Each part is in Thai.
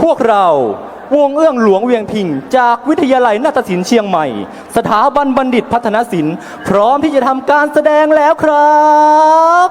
พวกเราวงเอื้องหลวงเวียงพิง จากวิทยาลัยนาฏศิลป์เชียงใหม่ สถาบันบัณฑิตพัฒนศิลป์ พร้อมที่จะทำการแสดงแล้วครับ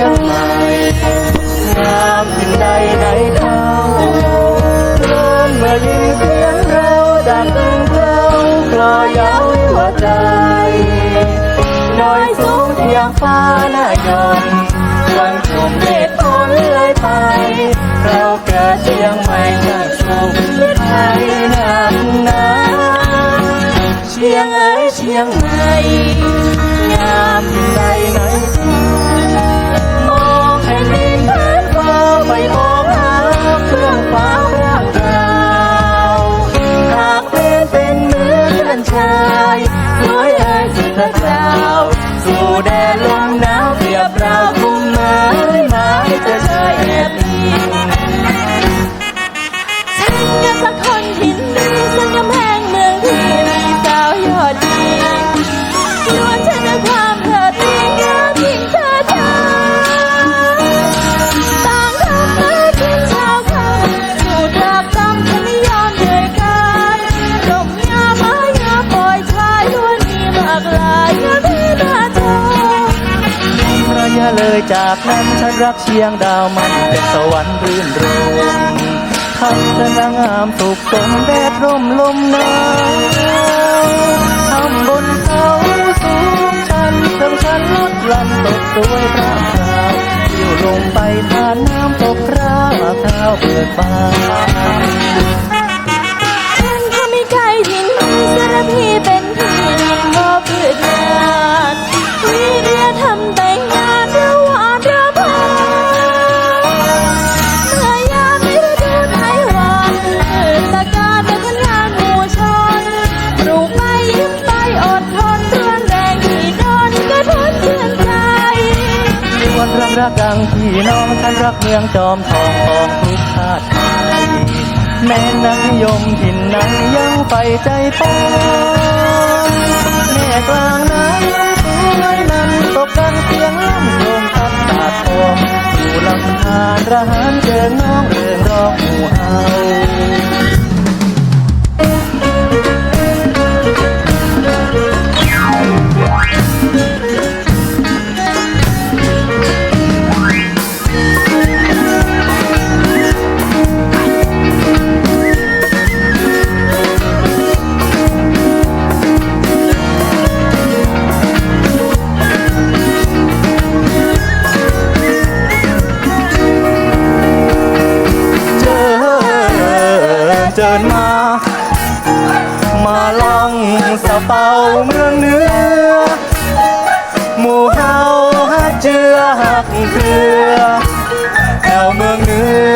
ยเชียงใหม่งามสิ่งใดในเท้าเริ่มเมื่อยินเสียงเราดังเกล้ากลอยเย้าหัวใจดอยสูงเทียงฟ้าหน้ายนต์วันชมเด็ดพนเลยไป เราเกิดเชียงใหม่เกิดชมไทย แดนลมหนาวเปรียบเราคุ้มไม้ไม้จะเชยแอบากนั้นฉันรักเชียงดาวมันเป็นสวรรค์รื่นรมทำเธอนางงามสุขสมแดดร่มลมหนาวทำบนเขาสูงชันเทิงชันลดลันตกสวยพระพราวอยู่ลงไปทานน้ำตกพระเท้าเปิดบาน ดังพี่น้องฉันรักเมืองจอมทองทองทุกชาติไทยแม่นักนิยมถิ่นไหนยังไปใจปองแม่กลางน้ำสวยนั้นตกกันเสียงล่ำโคมพัดตาดทองอยู่ลำธารระหารเจอน้อง เจิญมา มาลองสะเปาเมืองเหนือหมู่เฮาฮักเจือฮักเคือแอวเมืองเหนือ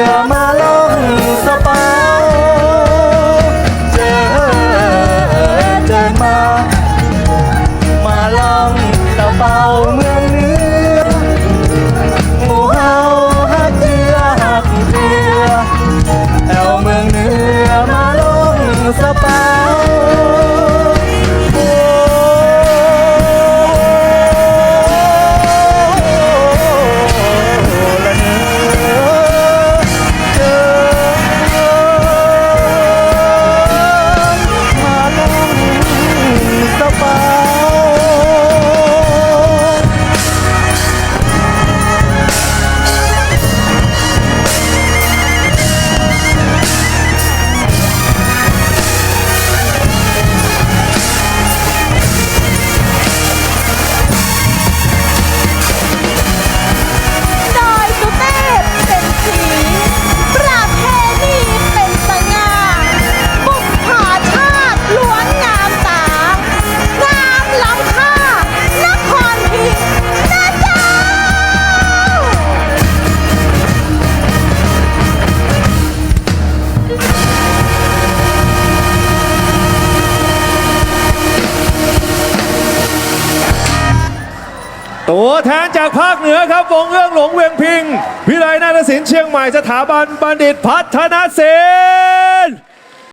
ตัวแทนจากภาคเหนือครับ วงเอื้องหลงเวียงพิง วิไลนาฏศิลป์เชียงใหม่สถาบันบัณฑิตพัฒนศิลป์